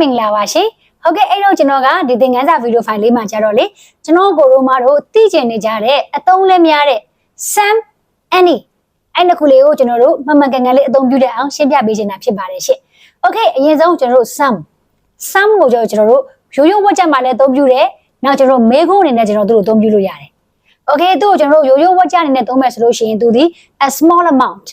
မင်္ဂလာပါရှင်ဟုတ်ကဲ့အဲ့တော့ကျွန်တော်ကဒီသင်ခန်းစာဗီဒီယိုဖိုင်လေးမှာကြတော့လေကျွန်တော်ကိုရိုမာတို့သိကျင်နေကြတဲ့အသုံးလဲများတဲ့ Sam Annie အဲ့နှစ်ခုလေးကိုကျွန်တော်တို့မှန်မှန်ကန်ကန်လေးအသုံးပြုတဲ့အောင်ရှင်းပြပေးချင်တာဖြစ်ပါတယ်ရှင်။ Okay အရင်ဆုံးကျွန်တော်တို့ Sam Sam ကိုကျွန်တော်တို့ရိုးရိုးဝတ်ချက်မှာလည်းအသုံးပြုတယ်။နောက်ကျွန်တော်တို့မဲခုံးအနေနဲ့ကျွန်တော်တို့အသုံးပြုလို့ရတယ်။ Okay သူ့ကိုကျွန်တော်တို့ရိုးရိုးဝတ်ချက်အနေနဲ့သုံးမယ်ဆိုလို့ရှိရင်သူဒီ a small amount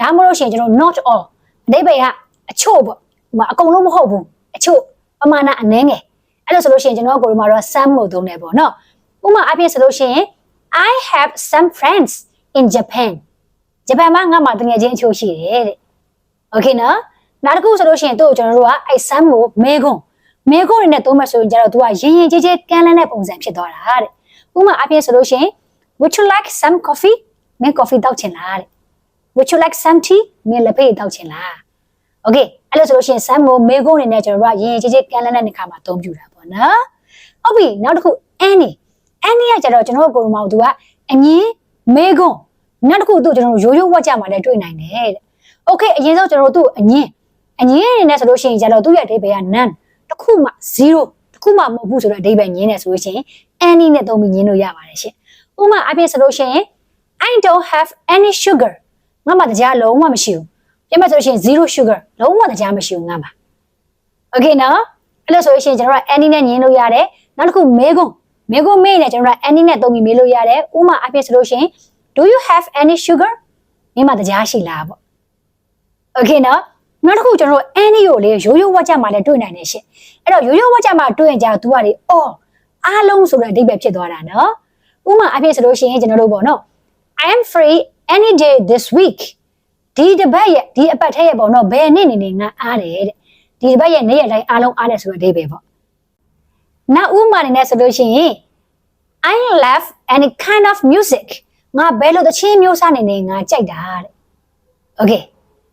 ဒါမှမဟုတ်ရှင်ကျွန်တော် not all အဓိပ္ပာယ်ကအချို့ပေါ့ဟိုမှာအကုန်လုံးမဟုတ်ဘူး အချို့ပမာဏအနည်းငယ်အဲ့လိုဆိုလို့ရှိရင်ကျွန်တော်ကိုယ်မှာတော့ some ကိုသုံးတယ်ပေါ့နော်ဥပမာအဖြစ်ဆိုလို့ရှိရင် I have some friends in Japan ဂျပန်မှာငါ့မှာတကယ်ချင်းအချို့ရှိတယ်တဲ့ Okay နော်နောက်တစ်ခုဆိုလို့ရှိရင်သူ့ကိုကျွန်တော်တို့ကအဲ့ some ကိုမဲခွန်းမဲခွန်းနေနဲ့သုံးမှဆိုရင်ကျတော့ तू ကရင်ရင်ကြီးကြီးကန်းလန်းတဲ့ပုံစံဖြစ်သွားတာတဲ့ဥပမာအဖြစ်ဆိုလို့ရှိရင် Would you like some coffee မင်း coffee တောက်ချင်လားတဲ့ Would you like some tea မင်းလက်ဖေးတောက်ချင်လား Okay အဲ့လိုဆိုလို့ရှိရင် Sam ကိုမေကုန်းအနေနဲ့ကျွန်တော်တို့ကရင်ရင်ကြီးကြီးကန်လန်းတဲ့နေခါမှာအသုံးပြုတာပေါ့နော်ဟုတ်ပြီနောက်တစ်ခု Annie Annie ကကျတော့ကျွန်တော်တို့ကိုယ်မှာသူကအငင်းမေကုန်းနောက်တစ်ခုသူ့ကျွန်တော်တို့ရိုးရိုးဝတ်ကြမှာလည်းတွေ့နိုင်တယ်တဲ့ Okay အရင်ဆုံးကျွန်တော်တို့သူ့အငင်းအငင်းအနေနဲ့ဆိုလို့ရှိရင်ကျတော့သူ့ရဲ့အဓိပ္ပာယ်က none တစ်ခုမှ0တစ်ခုမှမဟုတ်ဘူးဆိုတော့အဓိပ္ပာယ်ငင်းနေဆိုလို့ရှိရင် Annie နဲ့သုံးပြီးငင်းလို့ရပါတယ်ရှင်ဥပမာအဖြစ်ဆိုလို့ရှိရင် I don't have any sugar ငါမှတရားလုံးဝမရှိဘူး ပြမဆိုလို့ရှိရင်0 sugar လုံးဝတရားမရှိဘူးငါမှာ Okay နော်အဲ့လိုဆိုလို့ရှိရင်ကျွန်တော်တို့က any နဲ့ညင်းလို့ရတယ်နောက်တစ်ခုမေကွန်းမေကွန်းမေးနေကျွန်တော်တို့က any နဲ့သုံးပြီးမေးလို့ရတယ်ဥမာအဖြစ်ဆိုလို့ရှိရင် do you have any sugar မင်းမတရားရှိလားပေါ့ Okay နော်နောက်တစ်ခုကျွန်တော်တို့ any ကိုလေရိုးရိုးဝတ်ကြမှာလည်းတွေ့နိုင်တယ်ရှင်အဲ့တော့ရိုးရိုးဝတ်ကြမှာတွေ့ရင်ကြာ तू ကလေအော်အားလုံးဆိုတဲ့အဓိပ္ပာယ်ဖြစ်သွားတာနော်ဥမာအဖြစ်ဆိုလို့ရှိရင်ကျွန်တော်တို့ပေါ့နော် I am free any day this week ဒီတစ်ပတ်ရဲ့ဒီအပတ်ထဲရဲ့ပေါ့နော်ဘယ်နေ့နေနေငါအားတယ်တဲ့ဒီတစ်ပတ်ရဲ့နေ့ရက်တိုင်းအားလုံးအားတယ်ဆိုတဲ့အဓိပ္ပာယ်ပေါ့နောက်ဥပမာနေနဲ့ဆိုလို့ရှိရင် I love any kind of music ငါဘယ်လိုသချင်းမျိုးစားနေနေငါကြိုက်တာတဲ့ Okay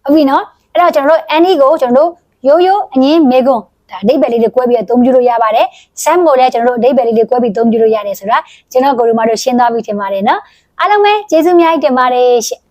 ဟုတ်ပြီနော်အဲ့တော့ကျွန်တော်တို့ any ကိုကျွန်တော်တို့ရိုးရိုးအငင်းမေကွန်းဒါအဓိပ္ပာယ်လေးတွေကွဲပြီးအသုံးပြုလို့ရပါတယ်။ Sam ကိုလည်းကျွန်တော်တို့အဓိပ္ပာယ်လေးတွေကွဲပြီးအသုံးပြုလို့ရတယ်ဆိုတာကျွန်တော်ကိုရီမာတို့ရှင်းသွားပြီထင်ပါတယ်နော်။အားလုံးပဲကျေးဇူးအများကြီးတင်ပါတယ်ရှင့်